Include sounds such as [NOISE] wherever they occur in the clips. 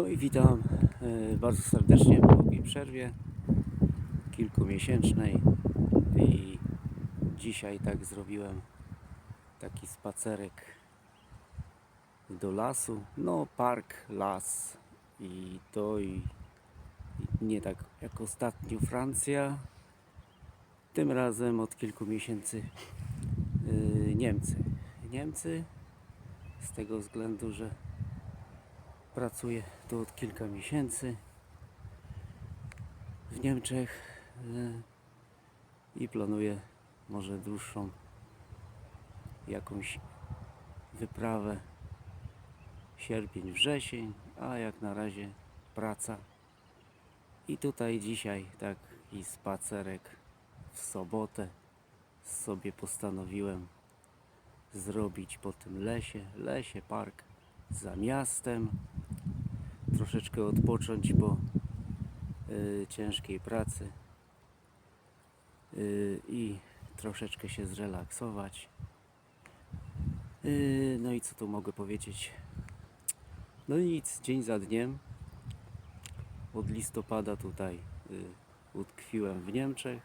No i witam e, bardzo serdecznie po długiej przerwie kilkumiesięcznej i dzisiaj tak zrobiłem taki spacerek do lasu, no park, las i to i, nie tak jak ostatnio Francja, tym razem od kilku miesięcy e, Niemcy. Niemcy z tego względu, że Pracuję tu od kilka miesięcy w Niemczech e, i planuję może dłuższą jakąś wyprawę. Sierpień, wrzesień, a jak na razie praca. I tutaj dzisiaj taki spacerek w sobotę sobie postanowiłem zrobić po tym lesie, lesie, park za miastem troszeczkę odpocząć po y, ciężkiej pracy y, i troszeczkę się zrelaksować. Y, no i co tu mogę powiedzieć? No nic, dzień za dniem. Od listopada tutaj y, utkwiłem w Niemczech.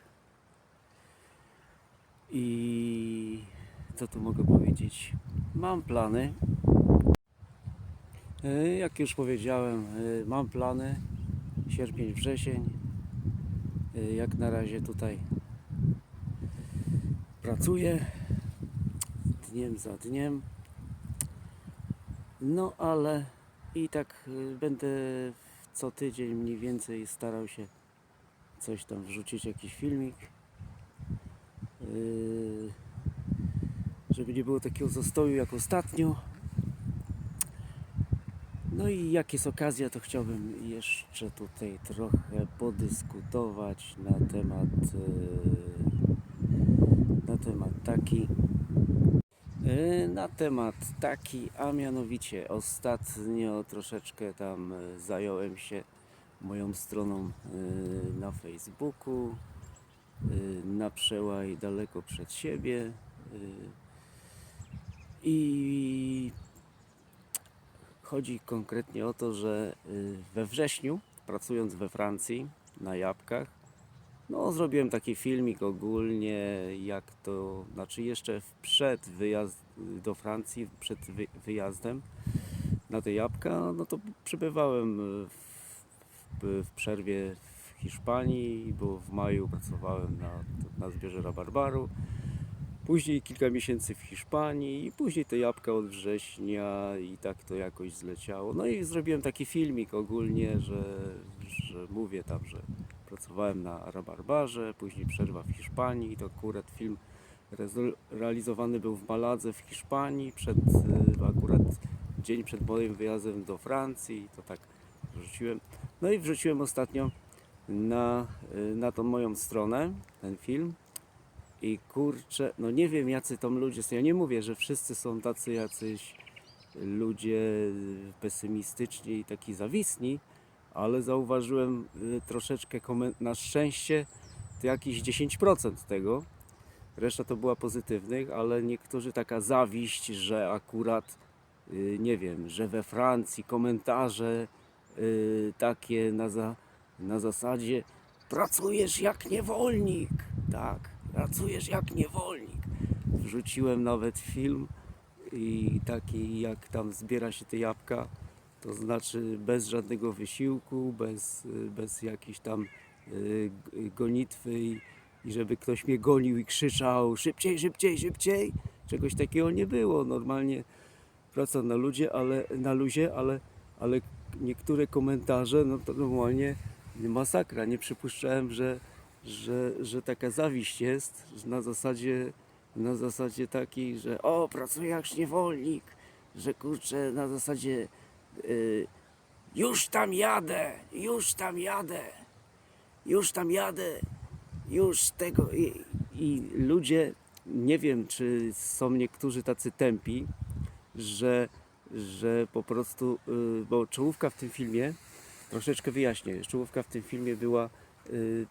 I co tu mogę powiedzieć? Mam plany Jak już powiedziałem, e, mam plany. Sierpień, wrzesień. E, Jak na razie tutaj pracuję dniem za dniem. No ale i tak e, będę co tydzień mniej więcej starał się coś tam wrzucić, jakiś filmik. E, Żeby nie było takiego zastoju jak ostatnio. No i jak jest okazja, to chciałbym jeszcze tutaj trochę podyskutować na temat e, na temat taki e, na temat taki, a mianowicie ostatnio troszeczkę tam e, zająłem się moją stroną na Facebooku na przełaj daleko przed siebie i Chodzi konkretnie o to, że y, we wrześniu, pracując we Francji na jabłkach, no zrobiłem taki filmik ogólnie, jak to, znaczy jeszcze przed wyjazd do Francji, przed wy, wyjazdem na te jabłka, no to przybywałem y, w, w, w przerwie w Hiszpanii, bo w maju pracowałem na, na zbiorze rabarbaru. Później kilka miesięcy w Hiszpanii i później te jabłka od września i tak to jakoś zleciało. No i zrobiłem taki filmik ogólnie, że, że mówię tam, że pracowałem na rabarbarze, później przerwa w Hiszpanii i to akurat film realizowany był w Maladze w Hiszpanii przed akurat dzień przed moim wyjazdem do Francji to tak wrzuciłem. No i wrzuciłem ostatnio na, na tą moją stronę ten film. I kurczę, no nie wiem jacy tam ludzie są. Ja nie mówię, że wszyscy są tacy jacyś ludzie pesymistyczni i taki zawisni, ale zauważyłem y, troszeczkę na szczęście to jakieś 10% tego. Reszta to była pozytywnych, ale niektórzy taka zawiść, że akurat y, nie wiem, że we Francji komentarze y, takie na, za, na zasadzie pracujesz jak niewolnik. Tak, pracujesz jak niewolnik. Wrzuciłem nawet film i taki jak tam zbiera się te jabłka, to znaczy bez żadnego wysiłku, bez, bez jakiejś tam y, gonitwy i, i żeby ktoś mnie gonił i krzyczał szybciej, szybciej, szybciej. Czegoś takiego nie było. Normalnie praca na ludzie, ale na luzie, ale, ale niektóre komentarze, no to normalnie masakra. Nie przypuszczałem, że, że, że taka zawiść jest, na zasadzie, na zasadzie takiej, że o, pracuję jak niewolnik, że kurczę, na zasadzie y, już tam jadę, już tam jadę, już tam jadę, już tego. I, i ludzie, nie wiem, czy są niektórzy tacy tępi, że, że po prostu, y, bo czołówka w tym filmie, troszeczkę wyjaśnię, czołówka w tym filmie była y,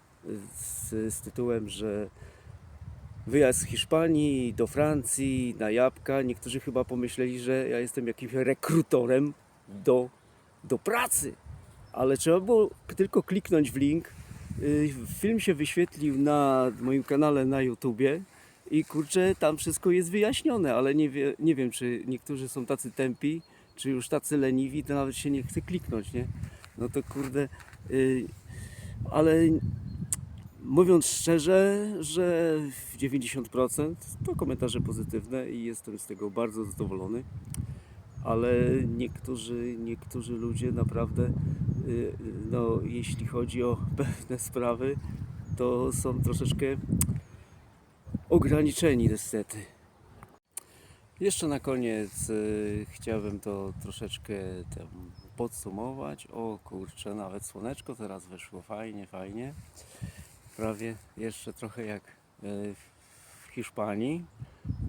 z, z tytułem, że wyjazd z Hiszpanii do Francji na jabłka. Niektórzy chyba pomyśleli, że ja jestem jakimś rekrutorem do do pracy. Ale trzeba było tylko kliknąć w link. Y, Film się wyświetlił na moim kanale na YouTubie i kurczę, tam wszystko jest wyjaśnione, ale nie, wie, nie wiem, czy niektórzy są tacy tępi, czy już tacy leniwi, to nawet się nie chce kliknąć, nie? No to kurde, y, ale mówiąc szczerze, że w 90% to komentarze pozytywne i jestem z tego bardzo zadowolony. Ale niektórzy, niektórzy ludzie naprawdę, y, no, jeśli chodzi o [LAUGHS] pewne sprawy, to są troszeczkę ograniczeni niestety. Jeszcze na koniec y, chciałbym to troszeczkę podsumować. O kurczę, nawet słoneczko teraz weszło fajnie, fajnie. Prawie jeszcze trochę jak y, w Hiszpanii.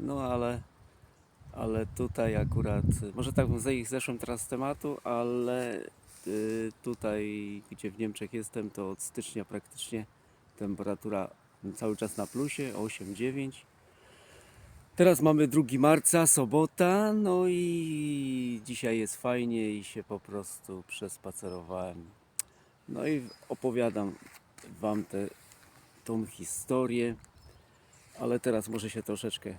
No ale, ale tutaj akurat, może tak zej- zeszłem teraz z tematu, ale y, tutaj, gdzie w Niemczech jestem, to od stycznia praktycznie temperatura cały czas na plusie, 8-9. Teraz mamy 2 marca, sobota, no i dzisiaj jest fajnie i się po prostu przespacerowałem. No i opowiadam Wam tę tą historię, ale teraz może się troszeczkę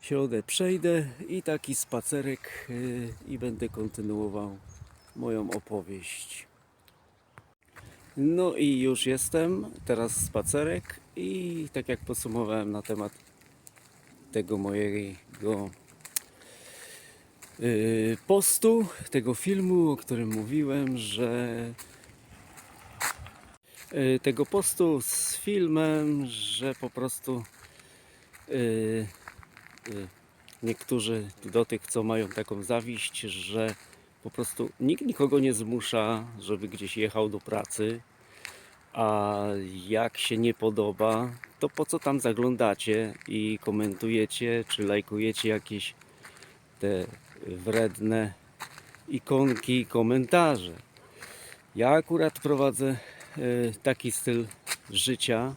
środę przejdę i taki spacerek yy, i będę kontynuował moją opowieść. No i już jestem, teraz spacerek i tak jak podsumowałem na temat tego mojego yy, postu, tego filmu, o którym mówiłem, że tego postu z filmem, że po prostu yy, yy, niektórzy do tych, co mają taką zawiść, że po prostu nikt nikogo nie zmusza, żeby gdzieś jechał do pracy, a jak się nie podoba, to po co tam zaglądacie i komentujecie, czy lajkujecie jakieś te wredne ikonki, komentarze. Ja akurat prowadzę taki styl życia.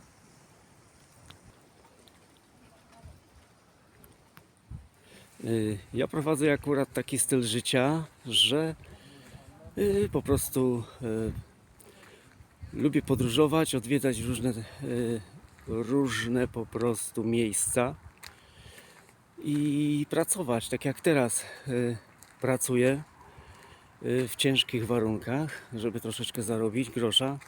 E, Ja prowadzę akurat taki styl życia, że e, po prostu e, lubię podróżować, odwiedzać różne, e, różne po prostu miejsca i pracować, tak jak teraz e, pracuję e, w ciężkich warunkach, żeby troszeczkę zarobić grosza.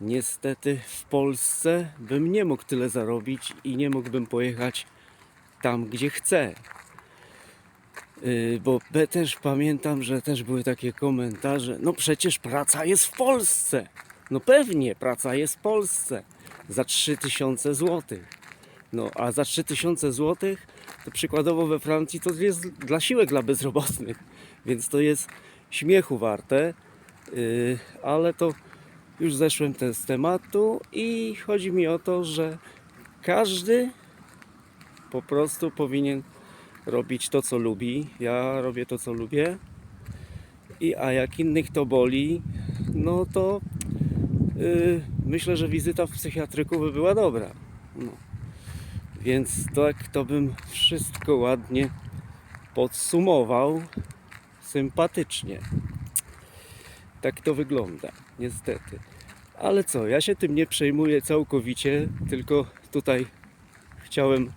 Niestety w Polsce bym nie mógł tyle zarobić i nie mógłbym pojechać tam, gdzie chcę. Y, Bo też pamiętam, że też były takie komentarze, no przecież praca jest w Polsce. No pewnie, praca jest w Polsce. Za 3000 zł. No a za 3000 zł to przykładowo we Francji to jest dla siłek dla bezrobotnych. Więc to jest śmiechu warte. Yy, ale to już zeszłem ten z tematu i chodzi mi o to, że każdy po prostu powinien robić to, co lubi. Ja robię to, co lubię. I, a jak innych to boli, no to yy, myślę, że wizyta w psychiatryku by była dobra. No. Więc tak to bym wszystko ładnie podsumował sympatycznie. Tak to wygląda, niestety. Ale co, ja się tym nie przejmuję całkowicie, tylko tutaj chciałem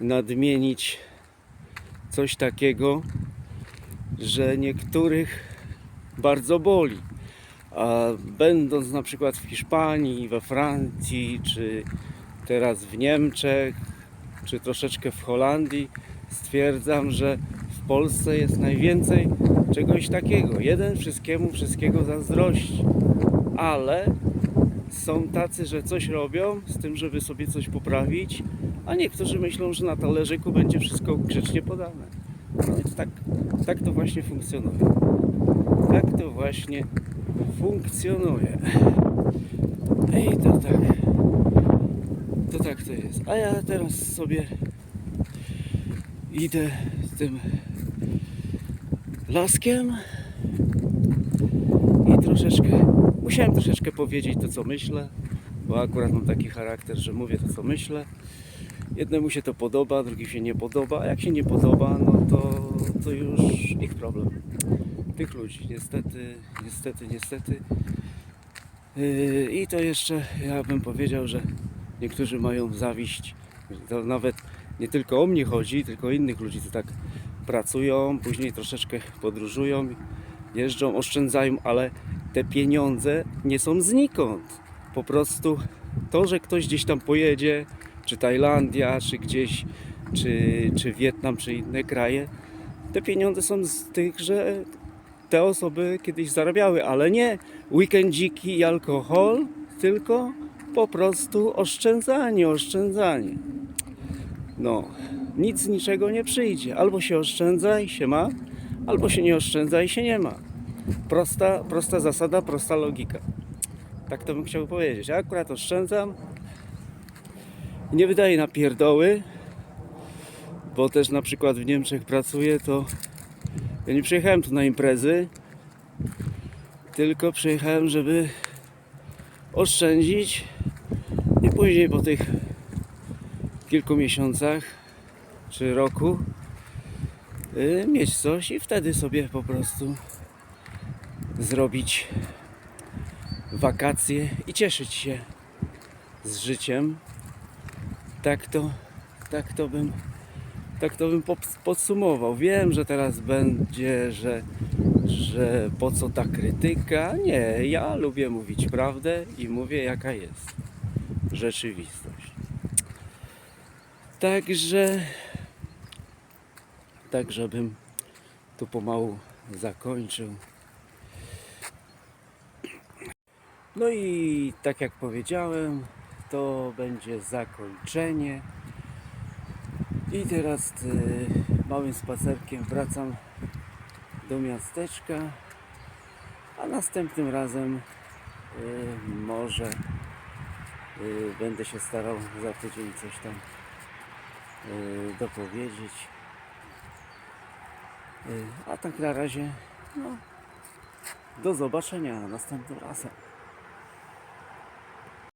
nadmienić coś takiego, że niektórych bardzo boli. A będąc na przykład w Hiszpanii, we Francji, czy teraz w Niemczech, czy troszeczkę w Holandii, stwierdzam, że Polsce jest najwięcej czegoś takiego. Jeden wszystkiemu wszystkiego zazdrości. Ale są tacy, że coś robią z tym, żeby sobie coś poprawić, a niektórzy myślą, że na talerzyku będzie wszystko grzecznie podane. Więc tak, tak to właśnie funkcjonuje. Tak to właśnie funkcjonuje. I to tak. To tak to jest. A ja teraz sobie idę z tym laskiem i troszeczkę musiałem troszeczkę powiedzieć to co myślę, bo akurat mam taki charakter, że mówię to co myślę. Jednemu się to podoba, drugi się nie podoba, a jak się nie podoba, no to, to już ich problem. tych ludzi. Niestety, niestety, niestety. Yy, I to jeszcze ja bym powiedział, że niektórzy mają zawiść. To nawet nie tylko o mnie chodzi, tylko o innych ludzi, co tak pracują, później troszeczkę podróżują, jeżdżą, oszczędzają, ale te pieniądze nie są znikąd. Po prostu to, że ktoś gdzieś tam pojedzie, czy Tajlandia, czy gdzieś, czy, czy Wietnam, czy inne kraje, te pieniądze są z tych, że te osoby kiedyś zarabiały, ale nie weekendziki i alkohol, tylko po prostu oszczędzanie, oszczędzanie. No, nic niczego nie przyjdzie. Albo się oszczędza i się ma, albo się nie oszczędza i się nie ma. Prosta, prosta zasada, prosta logika. Tak to bym chciał powiedzieć. Ja akurat oszczędzam nie wydaję na pierdoły, bo też na przykład w Niemczech pracuję, to ja nie przyjechałem tu na imprezy, tylko przyjechałem, żeby oszczędzić i później po tych kilku miesiącach czy roku y, mieć coś i wtedy sobie po prostu zrobić wakacje i cieszyć się z życiem. Tak to, tak to bym, tak to bym podsumował. Wiem, że teraz będzie, że, że po co ta krytyka. Nie, ja lubię mówić prawdę i mówię jaka jest rzeczywistość. Także, tak żebym tu pomału zakończył. No i tak jak powiedziałem, to będzie zakończenie. I teraz y, małym spacerkiem wracam do miasteczka, a następnym razem y, może y, będę się starał za tydzień coś tam y, dopowiedzieć. A tak na razie, no, do zobaczenia następnym razem.